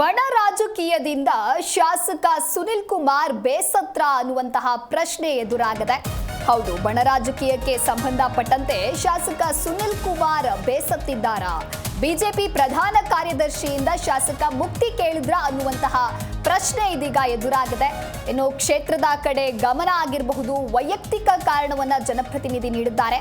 ಬಣ ರಾಜಕೀಯದಿಂದ ಶಾಸಕ ಸುನಿಲ್ ಕುಮಾರ್ ಬೇಸತ್ರ ಅನ್ನುವಂತಹ ಪ್ರಶ್ನೆ ಎದುರಾಗಿದೆ. ಹೌದು ಬಣ ರಾಜಕೀಯಕ್ಕೆ ಸಂಬಂಧಪಟ್ಟಂತೆ ಶಾಸಕ ಸುನಿಲ್ ಕುಮಾರ್ ಬೇಸತ್ತಿದ್ದಾರಾ. ಬಿಜೆಪಿ ಪ್ರಧಾನ ಕಾರ್ಯದರ್ಶಿಯಿಂದ ಶಾಸಕ ಮುಕ್ತಿ ಕೇಳಿದ್ರ ಅನ್ನುವಂತಹ ಪ್ರಶ್ನೆ ಇದೀಗ ಎದುರಾಗಿದೆ. ಇನ್ನು ಕ್ಷೇತ್ರದ ಕಡೆ ಗಮನ ಆಗಿರಬಹುದು, ವೈಯಕ್ತಿಕ ಕಾರಣವನ್ನ ಜನಪ್ರತಿನಿಧಿ ನೀಡಿದ್ದಾರೆ.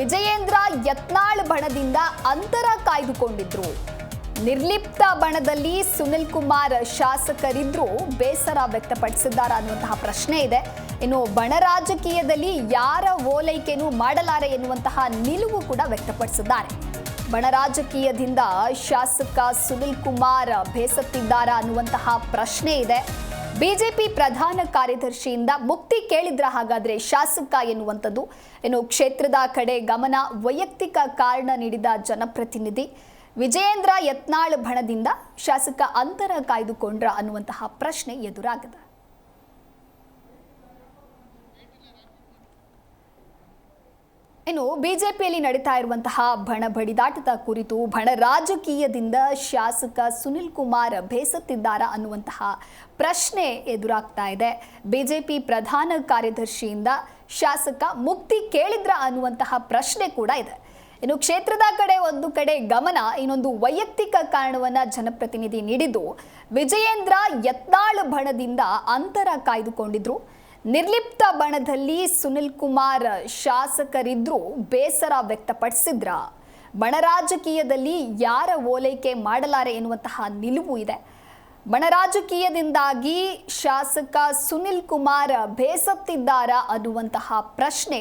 ವಿಜಯೇಂದ್ರ ಯತ್ನಾಳ್ ಬಣದಿಂದ ಅಂತರ ಕಾಯ್ದುಕೊಂಡಿದ್ರು. ನಿರ್ಲಿಪ್ತ ಬಣದಲ್ಲಿ ಸುನಿಲ್ ಕುಮಾರ್ ಶಾಸಕರಿದ್ರು ಬೇಸರ ವ್ಯಕ್ತಪಡಿಸಿದ್ದಾರೆ ಅನ್ನುವಂತಹ ಪ್ರಶ್ನೆ ಇದೆ. ಇನ್ನು ಬಣ ರಾಜಕೀಯದಲ್ಲಿ ಯಾರ ಓಲೈಕೆನೂ ಮಾಡಲಾರೆ ಎನ್ನುವಂತಹ ನಿಲುವು ಕೂಡ ವ್ಯಕ್ತಪಡಿಸಿದ್ದಾರೆ. ಬಣ ರಾಜಕೀಯದಿಂದ ಶಾಸಕ ಸುನಿಲ್ ಕುಮಾರ್ ಬೇಸತ್ತಿದ್ದಾರಾ ಅನ್ನುವಂತಹ ಪ್ರಶ್ನೆ ಇದೆ. ಬಿಜೆಪಿ ಪ್ರಧಾನ ಕಾರ್ಯದರ್ಶಿಯಿಂದ ಮುಕ್ತಿ ಕೇಳಿದ್ರ ಹಾಗಾದ್ರೆ ಶಾಸಕ ಎನ್ನುವಂಥದ್ದು. ಇನ್ನು ಕ್ಷೇತ್ರದ ಕಡೆ ಗಮನ ವೈಯಕ್ತಿಕ ಕಾರಣ ನೀಡಿದ ಜನಪ್ರತಿನಿಧಿ. ವಿಜಯೇಂದ್ರ ಯತ್ನಾಳ್ ಬಣದಿಂದ ಶಾಸಕ ಅಂತರ ಕಾಯ್ದುಕೊಂಡ್ರ ಅನ್ನುವಂತಹ ಪ್ರಶ್ನೆ ಎದುರಾಗಿದೆ. ಇನ್ನು ಬಿಜೆಪಿಯಲ್ಲಿ ನಡೀತಾ ಇರುವಂತಹ ಬಣ ಬಡಿದಾಟದ ಕುರಿತು ಬಣ ರಾಜಕೀಯದಿಂದ ಶಾಸಕ ಸುನಿಲ್ ಕುಮಾರ್ ಬೇಸತ್ತಿದ್ದಾರ ಅನ್ನುವಂತಹ ಪ್ರಶ್ನೆ ಎದುರಾಗ್ತಾ ಇದೆ. ಬಿಜೆಪಿ ಪ್ರಧಾನ ಕಾರ್ಯದರ್ಶಿಯಿಂದ ಶಾಸಕ ಮುಕ್ತಿ ಕೇಳಿದ್ರ ಅನ್ನುವಂತಹ ಪ್ರಶ್ನೆ ಕೂಡ ಇದೆ. ಇನ್ನು ಕ್ಷೇತ್ರದ ಕಡೆ ಒಂದು ಕಡೆ ಗಮನ, ಇನ್ನೊಂದು ವೈಯಕ್ತಿಕ ಕಾರಣವನ್ನ ಜನಪ್ರತಿನಿಧಿ ನೀಡಿದ್ದು, ವಿಜಯೇಂದ್ರ ಯತ್ನಾಳ್ ಬಣದಿಂದ ಅಂತರ ಕಾಯ್ದುಕೊಂಡಿದ್ರು. ನಿರ್ಲಿಪ್ತ ಬಣದಲ್ಲಿ ಸುನಿಲ್ ಕುಮಾರ್ ಶಾಸಕರಿದ್ರು ಬೇಸರ ವ್ಯಕ್ತಪಡಿಸಿದ್ರ. ಬಣ ರಾಜಕೀಯದಲ್ಲಿ ಯಾರ ಓಲೈಕೆ ಮಾಡಲಾರೆ ಎನ್ನುವಂತಹ ನಿಲುವು ಇದೆ. ಬಣ ರಾಜಕೀಯದಿಂದಾಗಿ ಶಾಸಕ ಸುನಿಲ್ ಕುಮಾರ್ ಬೇಸತ್ತಿದ್ದಾರಾ ಅನ್ನುವಂತಹ ಪ್ರಶ್ನೆ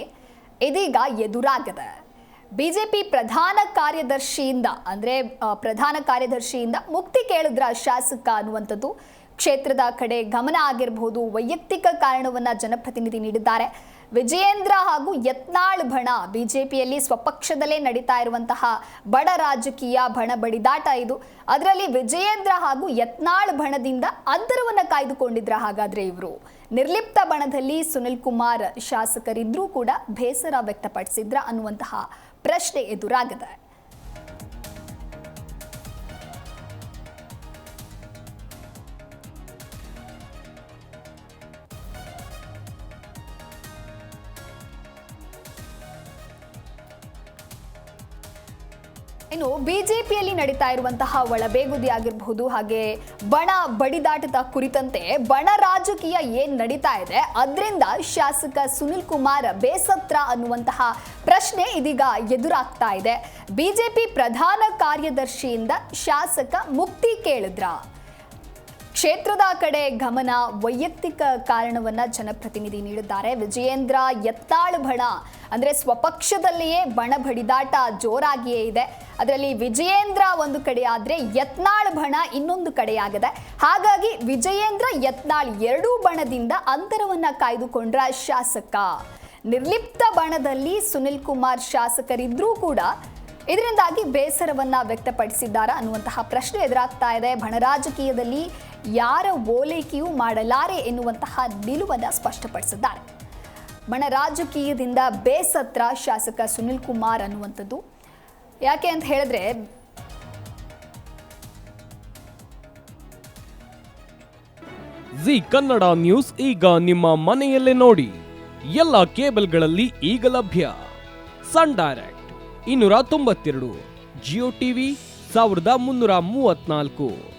ಇದೀಗ ಎದುರಾಗಿದೆ. ಬಿಜೆಪಿ ಪ್ರಧಾನ ಕಾರ್ಯದರ್ಶಿಯಿಂದ, ಅಂದ್ರೆ ಪ್ರಧಾನ ಕಾರ್ಯದರ್ಶಿಯಿಂದ ಮುಕ್ತಿ ಕೇಳಿದ್ರ ಶಾಸಕ ಅನ್ನುವಂಥದ್ದು ಕ್ಷೇತ್ರದ ಕಡೆ ಗಮನ ಆಗಿರಬಹುದು ವೈಯಕ್ತಿಕ ಕಾರಣವನ್ನ ಜನಪ್ರತಿನಿಧಿ ನೀಡಿದ್ದಾರೆ. ವಿಜಯೇಂದ್ರ ಹಾಗೂ ಯತ್ನಾಳ್ ಬಣ ಬಿಜೆಪಿಯಲ್ಲಿ ಸ್ವಪಕ್ಷದಲ್ಲೇ ನಡೀತಾ ಇರುವಂತಹ ಬಡ ರಾಜಕೀಯ ಬಣ ಬಡಿದಾಟ ಇದು. ಅದರಲ್ಲಿ ವಿಜಯೇಂದ್ರ ಹಾಗೂ ಯತ್ನಾಳ್ ಬಣದಿಂದ ಅಂತರವನ್ನ ಕಾಯ್ದುಕೊಂಡಿದ್ರ ಹಾಗಾದ್ರೆ ಇವರು. ನಿರ್ಲಿಪ್ತ ಬಣದಲ್ಲಿ ಸುನಿಲ್ ಕುಮಾರ್ ಶಾಸಕರಿದ್ರೂ ಕೂಡ ಬೇಸರ ವ್ಯಕ್ತಪಡಿಸಿದ್ರ ಅನ್ನುವಂತಹ ಪ್ರಶ್ನೆ ಎದುರಾಗಿದೆ. ಇನ್ನು ಬಿಜೆಪಿಯಲ್ಲಿ ನಡೀತಾ ಇರುವಂತಹ ಒಳಬೇಗುದಿ ಆಗಿರಬಹುದು ಹಾಗೆ ಬಣ ಬಡಿದಾಟದ ಕುರಿತಂತೆ ಬಣ ರಾಜಕೀಯ ಏನ್ ನಡೀತಾ ಇದೆ, ಅದರಿಂದ ಶಾಸಕ ಸುನಿಲ್ ಕುಮಾರ್ ಬೇಸತ್ರ ಅನ್ನುವಂತಹ ಪ್ರಶ್ನೆ ಇದೀಗ ಎದುರಾಗ್ತಾ ಇದೆ. ಬಿಜೆಪಿ ಪ್ರಧಾನ ಕಾರ್ಯದರ್ಶಿಯಿಂದ ಶಾಸಕ ಮುಕ್ತಿ ಕೇಳಿದ್ರ? ಕ್ಷೇತ್ರದ ಕಡೆ ಗಮನ ವೈಯಕ್ತಿಕ ಕಾರಣವನ್ನ ಜನಪ್ರತಿನಿಧಿ ನೀಡಿದ್ದಾರೆ. ವಿಜಯೇಂದ್ರ ಎತ್ತಾಳು ಬಣ ಅಂದ್ರೆ ಸ್ವಪಕ್ಷದಲ್ಲಿಯೇ ಬಣ ಬಡಿದಾಟ ಜೋರಾಗಿಯೇ ಇದೆ. ಅದರಲ್ಲಿ ವಿಜಯೇಂದ್ರ ಒಂದು ಕಡೆ ಆದ್ರೆ ಯತ್ನಾಳ್ ಬಣ ಇನ್ನೊಂದು ಕಡೆಯಾಗಿದೆ. ಹಾಗಾಗಿ ವಿಜಯೇಂದ್ರ ಯತ್ನಾಳ್ ಎರಡೂ ಬಣದಿಂದ ಅಂತರವನ್ನ ಕಾಯ್ದುಕೊಂಡ್ರ ಶಾಸಕ. ನಿರ್ಲಿಪ್ತ ಬಣದಲ್ಲಿ ಸುನಿಲ್ ಕುಮಾರ್ ಶಾಸಕರಿದ್ರೂ ಕೂಡ ಇದರಿಂದಾಗಿ ಬೇಸರವನ್ನ ವ್ಯಕ್ತಪಡಿಸಿದ್ದಾರಾ ಅನ್ನುವಂತಹ ಪ್ರಶ್ನೆ ಎದುರಾಗ್ತಾ ಇದೆ. ಬಣ ರಾಜಕೀಯದಲ್ಲಿ ಯಾರ ಓಲೈಕೆಯೂ ಮಾಡಲಾರೆ ಎನ್ನುವಂತಹ ನಿಲುವನ್ನು ಸ್ಪಷ್ಟಪಡಿಸಿದ್ದಾರೆ. ಬಣ ರಾಜಕೀಯದಿಂದ ಬೇಸತ್ರ ಶಾಸಕ ಸುನಿಲ್ ಕುಮಾರ್ ಅನ್ನುವಂಥದ್ದು. ಯಾಕೆ ಅಂತ ಹೇಳಿದ್ರೆ, ಜಿ ಕನ್ನಡ ನ್ಯೂಸ್ ಈಗ ನಿಮ್ಮ ಮನೆಯಲ್ಲೇ ನೋಡಿ. ಎಲ್ಲ ಕೇಬಲ್ಗಳಲ್ಲಿ ಈಗ ಲಭ್ಯ. ಸನ್ ಡೈರೆಕ್ಟ್ ಇನ್ನೂರ ತೊಂಬತ್ತೆರಡು, ಜಿಯೋ ಟಿವಿ ಸಾವಿರದ ಮುನ್ನೂರ ಮೂವತ್ನಾಲ್ಕು